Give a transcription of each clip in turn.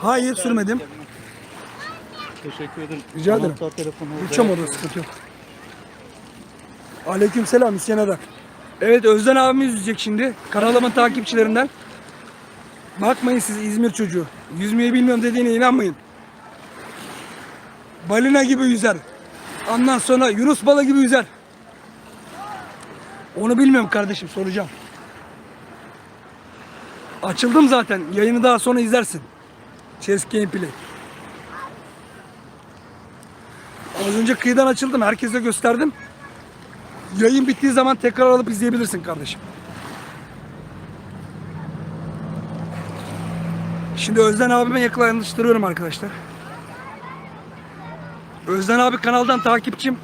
Hayır sürmedim. Teşekkür ederim. Rica ederim. Anahtar telefonu orada. Uçam orada sıkıntı yok. Aleyküm selam Hüseyin Adak. Evet Özden abimiz yüzecek şimdi. Kanalımın takipçilerinden. Bakmayın siz İzmir çocuğu. Yüzmeyi bilmiyorum dediğine inanmayın. Balina gibi yüzer. Ondan sonra Yunus balığı gibi yüzer. Onu bilmiyorum kardeşim soracağım. Açıldım zaten. Yayını daha sonra izlersin. Chess Gameplay. Az önce kıyıdan açıldım. Herkese gösterdim. Yayın bittiği zaman tekrar alıp izleyebilirsin kardeşim. Şimdi Özden abime yakınlaştırıyorum arkadaşlar. Özden abi kanaldan takipçim.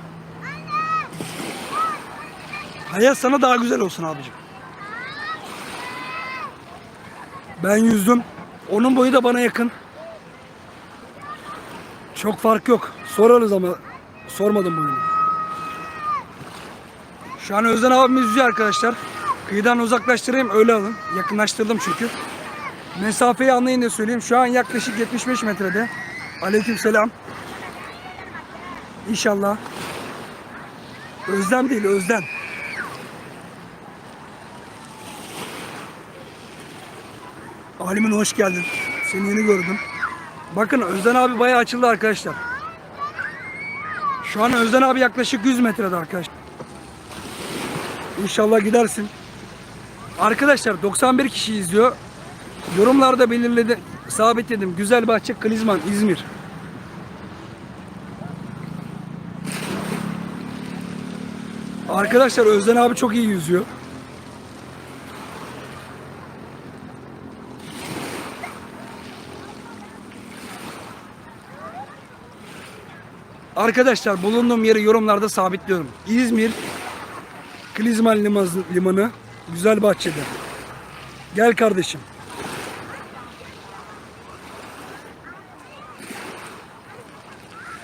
Hayat sana daha güzel olsun abicim. Ben yüzdüm. Onun boyu da bana yakın. Çok fark yok. Sorarız ama sormadım boyunu. Şu an Özden abimiz yüzüyor arkadaşlar. Kıyıdan uzaklaştırayım öyle alın. Yakınlaştırdım çünkü. Mesafeyi anlayın da söyleyeyim. Şu an yaklaşık 75 metrede. Aleyküm selam. İnşallah. Özlem değil Özden. Alimin hoş geldin. Seni yeni gördüm. Bakın Özden abi bayağı açıldı arkadaşlar. Şu an Özden abi yaklaşık 100 metrede arkadaşlar. İnşallah gidersin. Arkadaşlar 91 kişi izliyor. Yorumlarda belirledi, sabitledim. Güzelbahçe Klizman İzmir. Arkadaşlar Özden abi çok iyi yüzüyor. Arkadaşlar bulunduğum yeri yorumlarda sabitliyorum. İzmir Klizman Limanı, Limanı Güzelbahçe'de. Gel kardeşim.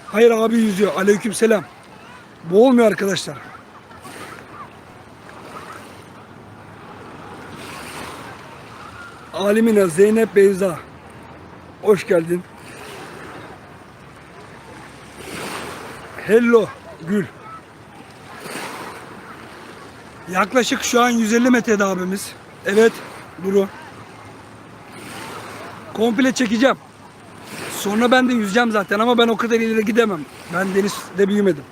Hayır abi yüzüyor. Aleyküm selam. Boğulmuyor arkadaşlar. Alimina Zeynep Beyza. Hoş geldin. Hello Gül. Yaklaşık şu an 150 metrede abimiz. Evet Duru. Komple çekeceğim. Sonra ben de yüzeceğim zaten ama ben o kadar ileri gidemem. Ben denizde büyümedim.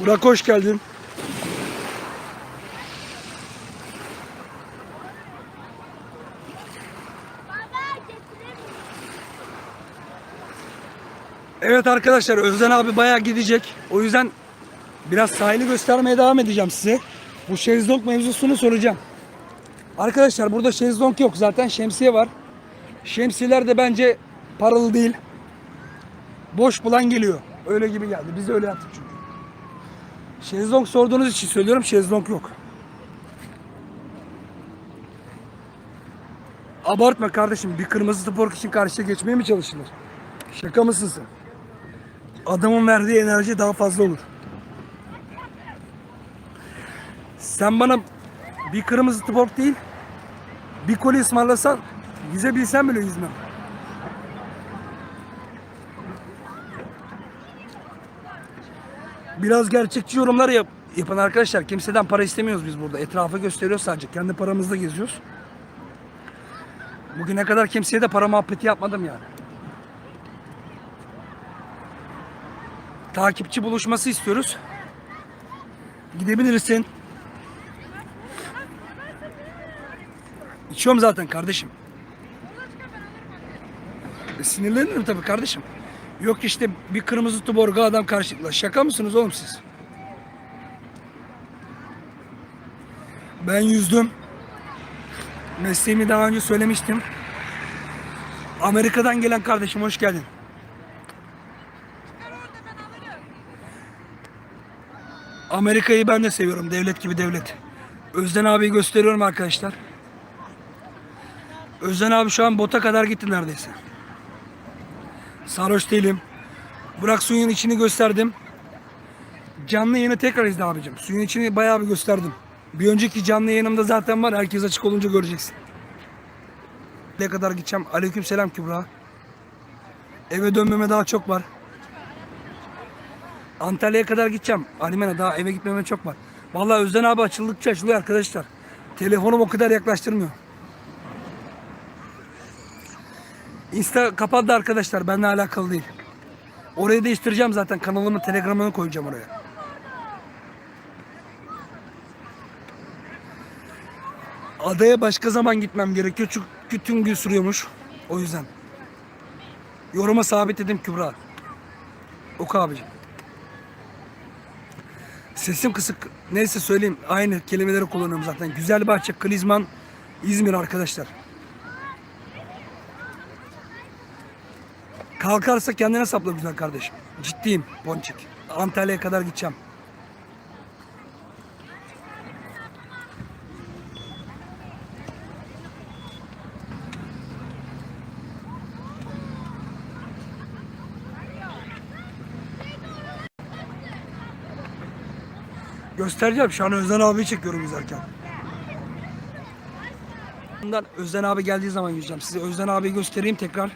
Burak hoş geldin. Evet arkadaşlar Özden abi bayağı gidecek. O yüzden biraz sahili göstermeye devam edeceğim size. Bu şezlong mevzusunu soracağım. Arkadaşlar burada şezlong yok zaten şemsiye var. Şemsiyeler de bence paralı değil. Boş bulan geliyor. Öyle gibi geldi. Biz de öyle yaptık çünkü. Şezlong sorduğunuz için söylüyorum şezlong yok. Abartma kardeşim. Bir kırmızı spor için karşıya geçmeye mi çalışılır? Şaka mısın sen? Adamın verdiği enerji daha fazla olur. Sen bana bir kırmızı spor değil, bir koli ısmarlasan yüzebilsem bile yüzmem. Biraz gerçekçi yorumlar yap, yapan arkadaşlar. Kimseden para istemiyoruz biz burada. Etrafa gösteriyoruz sadece. Kendi paramızla geziyoruz. Bugüne kadar kimseye de para muhabbeti yapmadım yani. Takipçi buluşması istiyoruz. Gidebilirsin. İçiyorum zaten kardeşim. E, sinirlenirim tabii kardeşim. Yok işte bir kırmızı tuborga adam karşılıkla. Şaka mısınız oğlum siz? Ben yüzdüm. Mesleğimi daha önce söylemiştim. Amerika'dan gelen kardeşim hoş geldin. Amerika'yı ben de seviyorum. Devlet gibi devlet. Özden abiyi gösteriyorum arkadaşlar. Özden abi şu an bota kadar gitti neredeyse. Sarhoş değilim. Burak suyun içini gösterdim. canlı yayını tekrar izle abicim. Suyun içini bayağı bir gösterdim. Bir önceki canlı yayınımda zaten var. Herkes açık olunca göreceksin. Ne kadar gideceğim? Aleyküm selam Kübra. Eve dönmeme daha çok var. Antalya'ya kadar gideceğim. Alimene daha eve gitmeme çok var. Vallahi Özden abi açıldıkça açılıyor arkadaşlar. Telefonum o kadar yaklaştırmıyor. Insta kapandı arkadaşlar. Benimle alakalı değil. Orayı değiştireceğim zaten. Kanalımı, telegramını koyacağım oraya. Adaya başka zaman gitmem gerekiyor çünkü tüm gün sürüyormuş. O yüzden. Yoruma sabitledim Kübra. Oku abicim. Sesim kısık. Neyse söyleyeyim. Aynı kelimeleri kullanıyorum zaten. Güzel bahçe, Klizman, İzmir arkadaşlar. Kalkarsa kendine sapla güzel kardeşim. Ciddiyim Ponçik. Antalya'ya kadar gideceğim. Göstereceğim. Şu an Özden abiyi çekiyorum yüzerken. Bundan Özden abi geldiği zaman yüzeceğim. Size Özden abiyi göstereyim tekrar.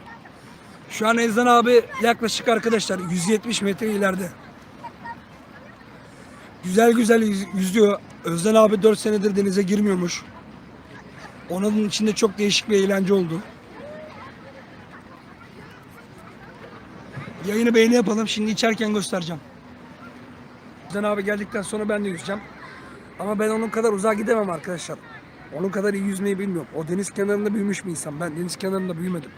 Şu an Özden abi yaklaşık arkadaşlar 170 metre ileride. Güzel güzel yüz- yüzüyor. Özden abi 4 senedir denize girmiyormuş. Onun içinde çok değişik bir eğlence oldu. Yayını beğeni yapalım. Şimdi içerken göstereceğim. Özden abi geldikten sonra ben de yüzeceğim. Ama ben onun kadar uzağa gidemem arkadaşlar. Onun kadar iyi yüzmeyi bilmiyorum. O deniz kenarında büyümüş bir insan. Ben deniz kenarında büyümedim.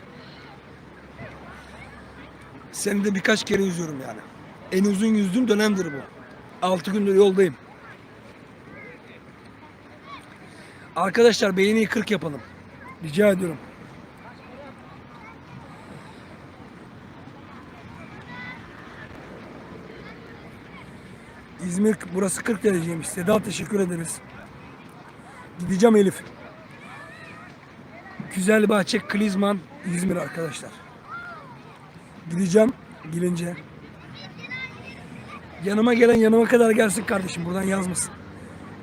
Senede birkaç kere yüzüyorum yani. En uzun yüzdüğüm dönemdir bu. 6 gündür yoldayım. Arkadaşlar beğeniyi 40 yapalım. Rica ediyorum. İzmir burası 40 dereceymiş. Seda teşekkür ederiz. Gideceğim Elif. Güzel bahçe Klizman İzmir arkadaşlar. Gideceğim gelince. Yanıma gelen yanıma kadar gelsin kardeşim. Buradan yazmasın.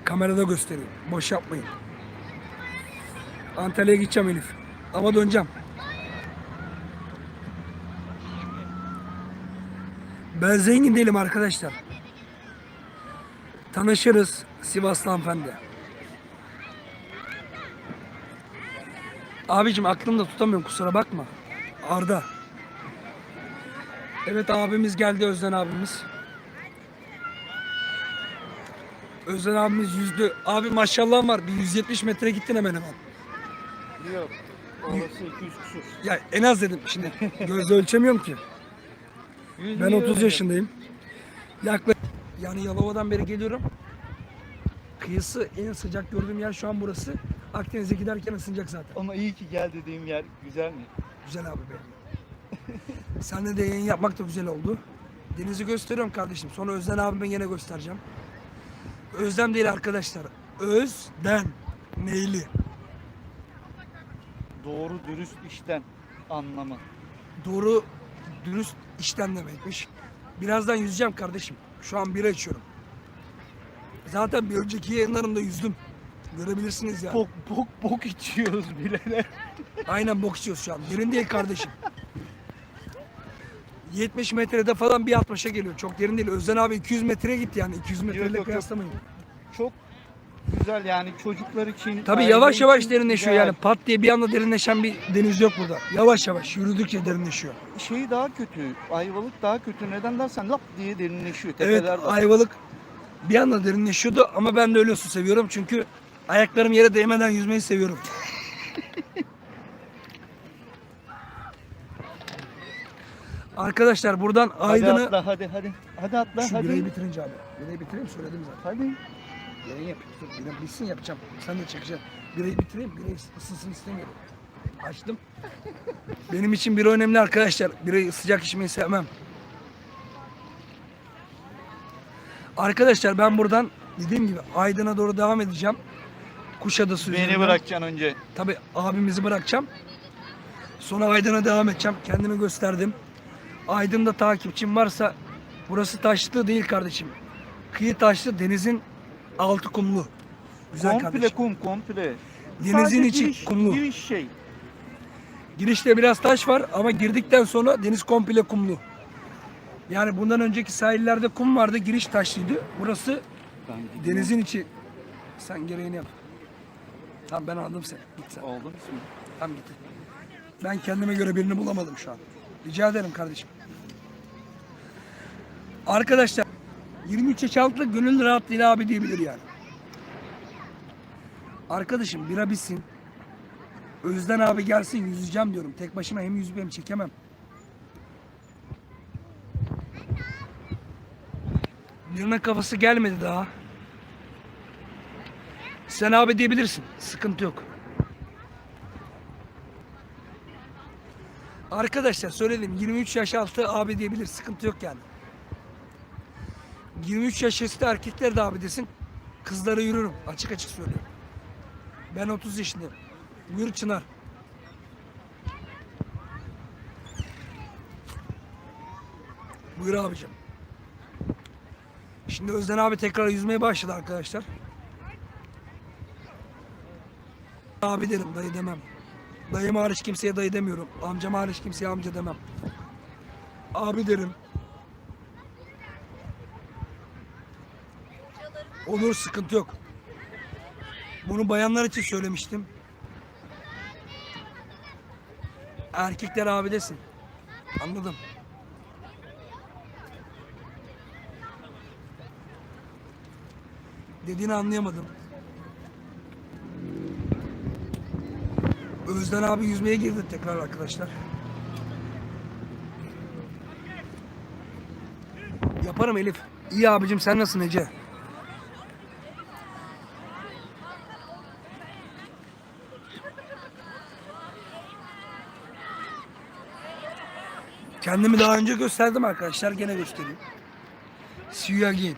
Kamerada göstereyim. Boş yapmayın. Antalya'ya gideceğim Elif. Ama döneceğim. Ben zengin değilim arkadaşlar. Tanışırız Sivaslı hanımefendi. Abicim aklımda tutamıyorum kusura bakma. Arda. Evet abimiz geldi Özden abimiz. Özden abimiz yüzdü. Abi maşallah var. Bir 170 metre gittin hemen hemen. Yok. Orası 200 küsur. Ya en az dedim şimdi. Gözle ölçemiyorum ki. Ben 30 yaşındayım. Yaklaşık yani Yalova'dan beri geliyorum. Kıyısı en sıcak gördüğüm yer şu an burası. Akdeniz'e giderken ısınacak zaten. Ama iyi ki gel dediğim yer güzel mi? Güzel abi beğendim. Seninle de yayın yapmak da güzel oldu. Denizi gösteriyorum kardeşim. Sonra Özden abime yine göstereceğim. Özlem değil arkadaşlar. Özden. Neyli. Doğru dürüst işten anlamı. Doğru dürüst işten demekmiş. Birazdan yüzeceğim kardeşim. Şu an bira içiyorum. Zaten bir önceki yayınlarımda yüzdüm. Görebilirsiniz yani. Bok bok bok içiyoruz bileler. Aynen bok içiyoruz şu an. Derin değil kardeşim. 70 metrede falan bir 60'a geliyor. Çok derin değil. Özden abi 200 metreye gitti yani. 200 yok, metreyle yok. kıyaslamayın. Çok güzel yani çocuklar için. Tabii yavaş yavaş derinleşiyor yani. Pat diye bir anda derinleşen bir deniz yok burada. Yavaş yavaş yürüdükçe derinleşiyor. Şey daha kötü. Ayvalık daha kötü. Neden dersen lap diye derinleşiyor. Evet Tepeler var. Ayvalık bir anda derinleşiyordu ama ben de öyle su seviyorum çünkü ayaklarım yere değmeden yüzmeyi seviyorum. Arkadaşlar buradan Hadi Aydın'ı atla hadi hadi. Hadi atla şu hadi. birayı bitirince abi. Birayı bitireyim söyledim zaten. Hadi. Yayın yap. Dur, bira bitsin yapacağım. Sen de çekeceksin. Birayı bitireyim. Birayı ısınsın istemiyorum. Açtım. Benim için bira önemli arkadaşlar. Birayı sıcak içmeyi sevmem. Arkadaşlar ben buradan dediğim gibi Aydın'a doğru devam edeceğim. Kuşadası Beni üzerinden. bırakacaksın önce. Tabi abimizi bırakacağım. Sonra Aydın'a devam edeceğim. Kendimi gösterdim. Aydın'da takipçim varsa burası taşlı değil kardeşim. Kıyı taşlı denizin altı kumlu. Güzel komple kardeşim. kum komple. Denizin Sadece içi giriş, kumlu. Giriş şey. Girişte biraz taş var ama girdikten sonra deniz komple kumlu. Yani bundan önceki sahillerde kum vardı, giriş taşlıydı. Burası Ben denizin içi. Sen gereğini yap. Tamam ben anladım seni. Git sen. Oldu bismillah. Tamam git. Ben kendime göre birini bulamadım şu an. Rica ederim kardeşim. Arkadaşlar 23 yaş altı gönül rahatlığıyla abi diyebilir yani. Arkadaşım bira bitsin. Özden abi gelsin yüzeceğim diyorum. Tek başıma hem yüzüp hem çekemem. Birinin kafası gelmedi daha. Sen abi diyebilirsin. Sıkıntı yok. Arkadaşlar söyledim 23 yaş altı abi diyebilir. Sıkıntı yok yani. 23 yaş üstü erkekler de abi desin. Kızlara yürürüm. Açık açık söylüyorum. Ben 30 yaşındayım. Buyur Çınar. Buyur abicim. Şimdi Özden abi tekrar yüzmeye başladı arkadaşlar. Abi derim dayı demem. Dayım hariç kimseye dayı demiyorum. Amcam hariç kimseye amca demem. Abi derim. Olur sıkıntı yok. Bunu bayanlar için söylemiştim. Erkekler abi desin. Anladım. Dediğini anlayamadım. Özden abi yüzmeye girdi tekrar arkadaşlar. Yaparım Elif. İyi abicim sen nasılsın Ece? Kendimi daha önce gösterdim arkadaşlar. Gene göstereyim. See you again.